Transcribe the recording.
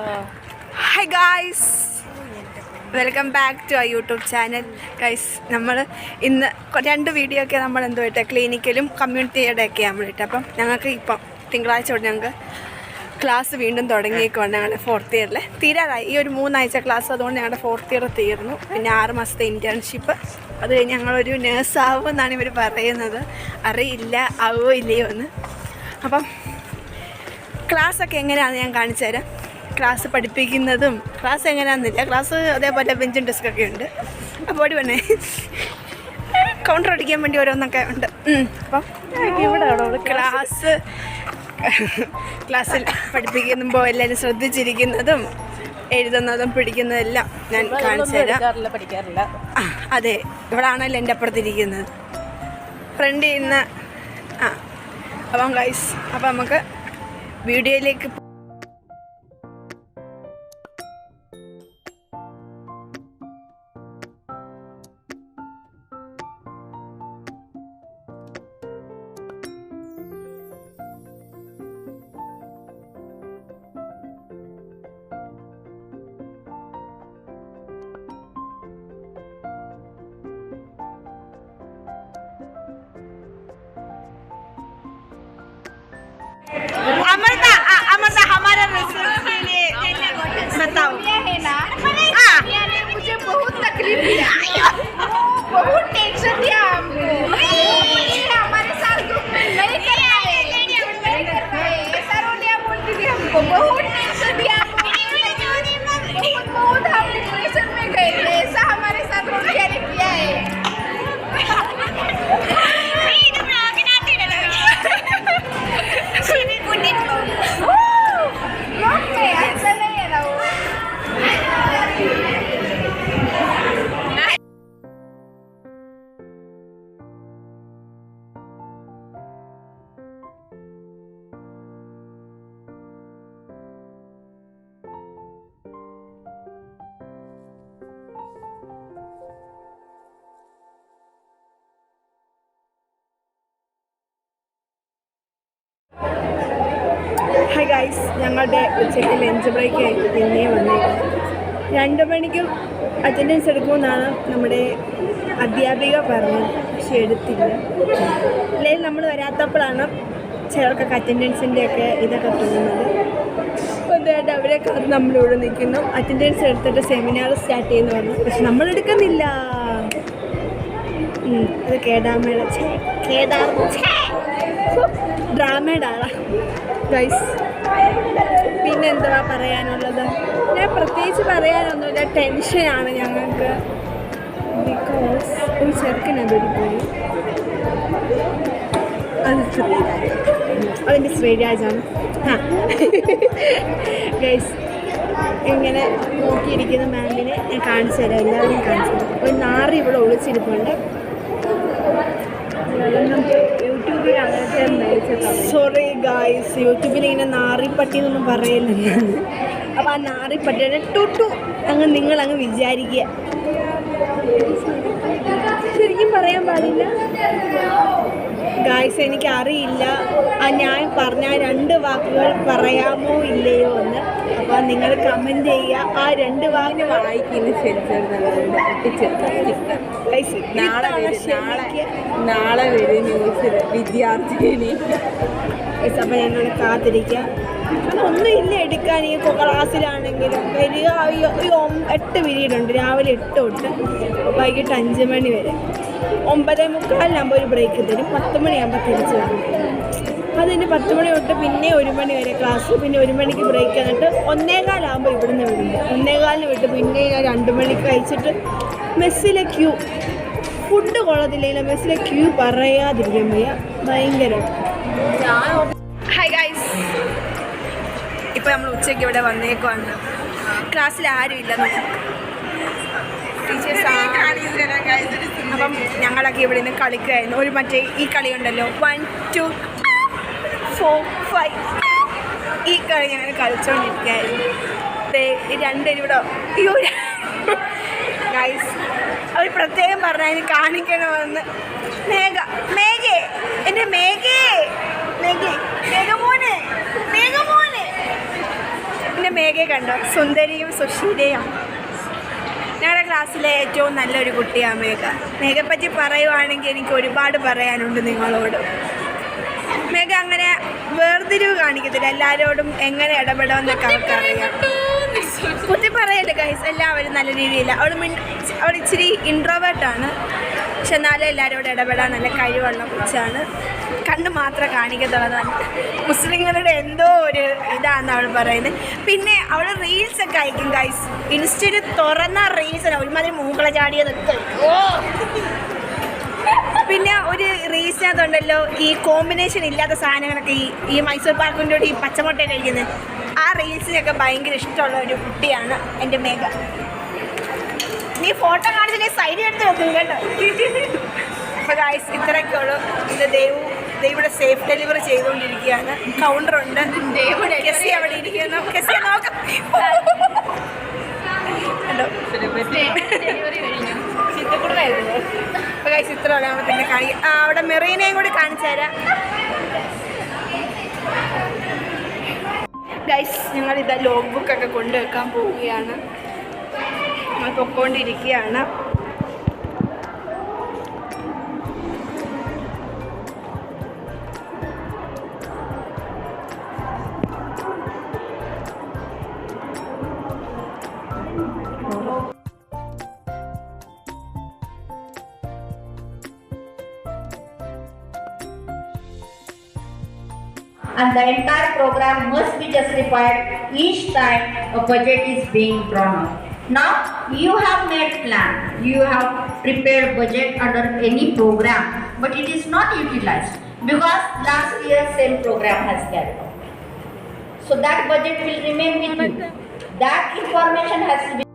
Hi guys welcome back to ആ YouTube channel guys നമ്മൾ ഇന്ന് രണ്ട് വീഡിയോ ഒക്കെ നമ്മൾ എന്തോ ഇട്ടെ ക്ലിനിക്കലും കമ്മ്യൂണിറ്റിയുടെ ഒക്കെ നമ്മൾ ഇട്ട്. അപ്പം ഞങ്ങൾക്ക് ഇപ്പം തിങ്കളാഴ്ച തൊട്ട് ഞങ്ങൾക്ക് ക്ലാസ് വീണ്ടും തുടങ്ങിയേക്കുവാണ് ഞങ്ങളുടെ ഫോർത്ത് ഇയറിൽ തീരാറായി. ഈ ഒരു മൂന്നാഴ്ച ക്ലാസ് അതുകൊണ്ട് ഞങ്ങളുടെ ഫോർത്ത് ഇയർ തീർന്നു. പിന്നെ ആറ് മാസത്തെ ഇന്റേൺഷിപ്പ് അത് കഴിഞ്ഞ് ഞങ്ങളൊരു നേഴ്സ് ആവും എന്നാണ് ഇവർ പറയുന്നത്. അറിയില്ല ആവോ ഇല്ലയോ എന്ന്. അപ്പം ക്ലാസ്സൊക്കെ എങ്ങനെയാണെന്ന് ഞാൻ കാണിച്ചു തരാം. ക്ലാസ് പഠിപ്പിക്കുന്നതും ക്ലാസ് എങ്ങനെയാണെന്നില്ല ക്ലാസ് അതേപോലെ ബെഞ്ചും ഡെസ്കൊക്കെ ഉണ്ട്. അപ്പോൾ ഓടി വേണേ കൗണ്ടർ അടിക്കാൻ വേണ്ടി ഓരോന്നൊക്കെ ഉണ്ട്. അപ്പം ഇവിടെ ക്ലാസ് ക്ലാസ്സിൽ പഠിപ്പിക്കുമ്പോൾ എല്ലാവരും ശ്രദ്ധിച്ചിരിക്കുന്നതും എഴുതുന്നതും പിടിക്കുന്നതെല്ലാം ഞാൻ കാണിച്ചു തരാം. പഠിക്കാറില്ല. അതെ. ഇവിടാണല്ലോ എന്റെ അപ്പുറത്തിരിക്കുന്നത്. ഫ്രണ്ട് ചെയ്യുന്ന ആ. അപ്പം ഗൈസ് അപ്പം നമുക്ക് വീഡിയോയിലേക്ക് 看到。ഹായ് ഗൈസ് ഞങ്ങളുടെ ഉച്ചയ്ക്ക് ലഞ്ച് ബ്രേക്ക് ആയിട്ട് പിന്നെ വന്നേക്കുന്നത് രണ്ട് മണിക്കും അറ്റൻഡൻസ് എടുക്കുമെന്നാണ് നമ്മുടെ അധ്യാപിക പറഞ്ഞത്. പക്ഷെ എടുത്തില്ല. അല്ലെങ്കിൽ നമ്മൾ വരാത്തപ്പോഴാണ് ചിലർക്കൊക്കെ അറ്റൻഡൻസിന്റെ ഒക്കെ ഇതൊക്കെ തോന്നുന്നത്. അപ്പോൾ എന്തായിട്ട് അത് നമ്മളിവിടെ നിൽക്കുന്നു. അറ്റൻഡൻസ് എടുത്തിട്ട് സെമിനാർ സ്റ്റാർട്ട് ചെയ്യുന്നു പറഞ്ഞു. പക്ഷെ ഉം, ഇത് കേടാമേള കേദാർ. ഡ്രാമയുടെ ആളാണ് ഗൈസ് പിന്നെ പറയാനുള്ളത്? ഞാൻ പ്രത്യേകിച്ച് പറയാനൊന്നുമില്ല. ടെൻഷനാണ് ഞങ്ങൾക്ക്. ബിക്കോസ് ഒരു ചെറുക്കനതൊരു പോയി അത് അതിന്റെ ശ്രീരാജാണ്. ഗൈസ് ഇങ്ങനെ നോക്കിയിരിക്കുന്ന മാമിനെ ഞാൻ കാണിച്ചു തരാം. എല്ലാവരും കാണിച്ചു തരാം. ഒരു നാറി ഇവിടെ ഒളിച്ചിരിപ്പുണ്ട്. അതൊന്നും സോറി ഗായ്സ് യൂട്യൂബിൽ ഇങ്ങനെ നാറിപ്പട്ടി എന്നൊന്നും പറയുന്നില്ല അപ്പോൾ ആ നാറിപ്പട്ടിയുടെ ടുട്ടു. അങ്ങ് നിങ്ങൾ അങ്ങ് വിചാരിക്കുക. ശരിക്കും പറയാൻ പാടില്ല. ഗായ്സ് എനിക്കറിയില്ല. ആ ഞാൻ പറഞ്ഞ രണ്ട് വാക്കുകൾ പറയാമോ ഇല്ലയോ എന്ന്. അപ്പോൾ നിങ്ങൾ കമന്റ് ചെയ്യുക. ആ രണ്ട് വാങ്ങി വായിക്കുന്ന നാളെ നാളെ നാളെ വരും ന്യൂസിൽ വിദ്യാർത്ഥിനി. അപ്പം ഞങ്ങൾ കാത്തിരിക്കുക. ഒന്നും ഇല്ല എടുക്കാൻ. ഈ ക്ലാസ്സിലാണെങ്കിലും വരിക. ഈ എട്ട് പിരീഡ് ഉണ്ട് രാവിലെ എട്ട് തൊട്ട് വൈകിട്ട് അഞ്ച് മണി വരെ. ഒമ്പതേ മുക്കാലിനാകുമ്പോൾ ഒരു ബ്രേക്ക് തരും. പത്ത് മണിയാകുമ്പോൾ തിരിച്ചു വരും. അതിന് പത്ത് മണി തൊട്ട് പിന്നെ ഒരു മണി വരെ ക്ലാസ് പിന്നെ ഒരു മണിക്ക് ബ്രേക്ക് എന്നിട്ട് ഒന്നേകാലാകുമ്പോൾ ഇവിടുന്ന് വിടുന്നു. ഒന്നേകാലിന് വിട്ട് പിന്നെ ഞാൻ രണ്ട് മണിക്ക് കഴിച്ചിട്ട് മെസ്സിലെ ക്യൂ ഫുഡ് കൊള്ളത്തില്ല മെസ്സിലെ ക്യൂ പറയാതിരിക്കാൻ വയ്യ ഭയങ്കര ഹായ് ഗൈസ് നമ്മൾ ഉച്ചയ്ക്ക് ഇവിടെ വന്നേക്കുവാണ്. ക്ലാസ്സിൽ ആരുമില്ല ടീച്ചേഴ്സ് അപ്പം ഞങ്ങളൊക്കെ ഇവിടെ നിന്ന് കളിക്കുമായിരുന്നു ഒരു മറ്റേ ഈ കളി ഉണ്ടല്ലോ. വൺ ടു ഫോർ ഫൈവ് ഈ കളി ഞാൻ കളിച്ചുകൊണ്ടിരിക്കുകയായിരുന്നു രണ്ടുപേരും ഇവിടെ അയ്യോ. ഗൈസ് അവർ പ്രത്യേകം അതിന് കാണിക്കണമെന്ന് മേഘ മേഘേ എന്റെ മേഘേ മേഘേ മേഘമോനെ മേഘമോനെ. എന്റെ മേഘയെ കണ്ടോ? സുന്ദരിയും സുശീലയും. ഞങ്ങളുടെ ക്ലാസ്സിലെ ഏറ്റവും നല്ലൊരു കുട്ടിയാണ് മേഘ. മേഘയെപ്പറ്റി പറയുവാണെങ്കിൽ എനിക്ക് ഒരുപാട് പറയാനുണ്ട് നിങ്ങളോട്. മേഘ അങ്ങനെ വേർതിരിവ് കാണിക്കത്തില്ല. എല്ലാവരോടും എങ്ങനെ ഇടപെടാമെന്നൊക്കെ അവർക്കറിയാം. കുത്തി പറയല്ലേ ഗൈസ് എല്ലാവരും നല്ല രീതിയിൽ അവൾ മിൻ അവൾ ഇച്ചിരി ഇൻട്രോവേർട്ടാണ് പക്ഷെ എന്നാലും എല്ലാവരോടും ഇടപെടാൻ നല്ല കഴിവുള്ള കുറിച്ചാണ് കണ്ണ് മാത്രം കാണിക്കത്തുള്ളതാണ് മുസ്ലിങ്ങളുടെ എന്തോ ഒരു ഇതാണെന്ന് അവൾ പറയുന്നത്. പിന്നെ അവൾ റീൽസ് ഒക്കെ അയക്കും ഗൈസ് ഇൻസ്റ്റയിൽ തുറന്ന റീൽസ് ഒരുമാതിരി മൂക്കള ചാടിയതൊക്കെ. ഓ പിന്നെ ഒരു റീസൺ അതുണ്ടല്ലോ ഈ കോമ്പിനേഷൻ ഇല്ലാത്ത സാധനങ്ങളൊക്കെ ഈ ഈ മൈസൂർ പാക്കിന്റെ കൂടെ ഈ പച്ചമുട്ട കഴിക്കുന്നത്. ആ റീൽസിനൊക്കെ ഭയങ്കര ഇഷ്ടമുള്ള ഒരു കുട്ടിയാണ് എന്റെ മേഘ. നീ ഫോട്ടോ കാണിച്ചിട്ട് സൈഡിൽ എടുത്ത് വെക്കും കേട്ടോ. അപ്പോൾ ഗായ്സ് ഇത്രയൊക്കെ ഉള്ളൂ. ഇത് ദൈവ ദൈവയുടെ സേഫ് ഡെലിവറി ചെയ്തുകൊണ്ടിരിക്കുകയാണ്. കൗണ്ടറുണ്ട് കെസി അവിടെ ഇരിക്കുന്നു. കെസി നോക്കാം. കണ്ടോ? അപ്പോൾ ഗൈസ് ഇത്ര നമ്മൾ പിന്നെ കാണി അവിടെ മെറീനയും കൂടി കാണിച്ചു തരാം. ഗൈസ് ഞങ്ങൾ ഇതാ ലോഗ് ബുക്കൊക്കെ കൊണ്ടുവെക്കാൻ പോവുകയാണ്. നമ്മൾ പൊക്കോണ്ടിരിക്കുകയാണ്. And the entire program must be justified each time a budget is being drawn up. Now, you have made plan, you have prepared budget under any program, but it is not utilized because last year same program has carried out. So that budget will remain with you. That information has to be